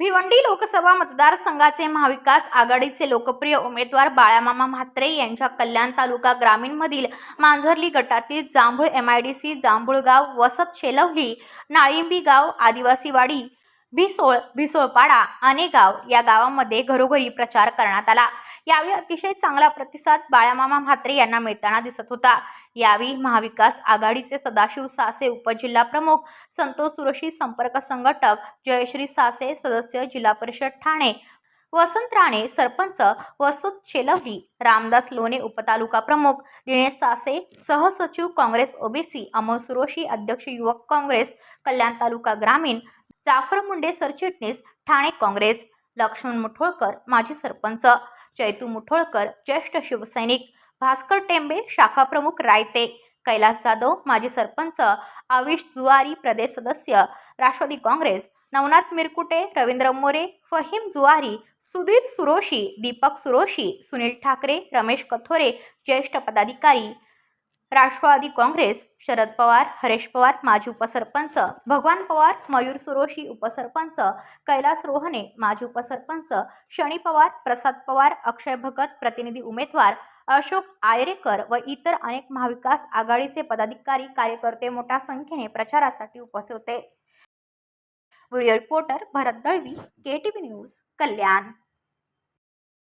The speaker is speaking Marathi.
भिवंडी लोकसभा मतदारसंघाचे महाविकास आघाडीचे लोकप्रिय उमेदवार बाळामामा म्हात्रे यांच्या कल्याण तालुका ग्रामीणमधील मांझर्ली गटातील Jambhul M I D C Jambhulgaon वसत शेलवली Nalimbi गाव आदिवासीवाडी भिसोळ भिसोळपाडा आनेगाव या गावामध्ये घरोघरी प्रचार करण्यात आला. यावेळी अतिशय चांगला प्रतिसाद बाळामामा म्हात्रे यांना मिळताना दिसत होता. यावेळी महाविकास आघाडीचे सदाशिव सासे उपजिल्हा प्रमुख संतोष सुरशी संपर्क संघटक जयश्री सासे सदस्य जिल्हा परिषद ठाणे वसंत राणे सरपंच वसंत शेलवली रामदास लोणे उपतालुका प्रमुख दिनेश सासे सहसचिव काँग्रेस ओबीसी अमोल सुरोशी अध्यक्ष युवक काँग्रेस कल्याण तालुका ग्रामीण जाफर मुंडे सरचिटणीस ठाणे काँग्रेस लक्ष्मण मुठोळकर माजी सरपंच चैतू मुठोळकर ज्येष्ठ शिवसैनिक भास्कर टेंबे शाखा प्रमुख रायते कैलास जाधव माजी सरपंच आविश जुवारी प्रदेश सदस्य राष्ट्रवादी काँग्रेस नवनाथ मिरकुटे रवींद्र मोरे फहीम जुवारी सुधीर सुरोशी दीपक सुरोशी सुनील ठाकरे रमेश कथोरे ज्येष्ठ पदाधिकारी राष्ट्रवादी काँग्रेस शरद पवार हरेश पवार माजी उपसरपंच भगवान पवार मयूर सुरोशी उपसरपंच कैलास रोहने माजी उपसरपंच शनी पवार प्रसाद पवार अक्षय भगत प्रतिनिधी उमेदवार अशोक आयरेकर व इतर अनेक महाविकास आघाडीचे पदाधिकारी कार्यकर्ते मोठ्या संख्येने प्रचारासाठी उपस्थित होते. Video reporter Bharat Dalvi K T V news Kalyan.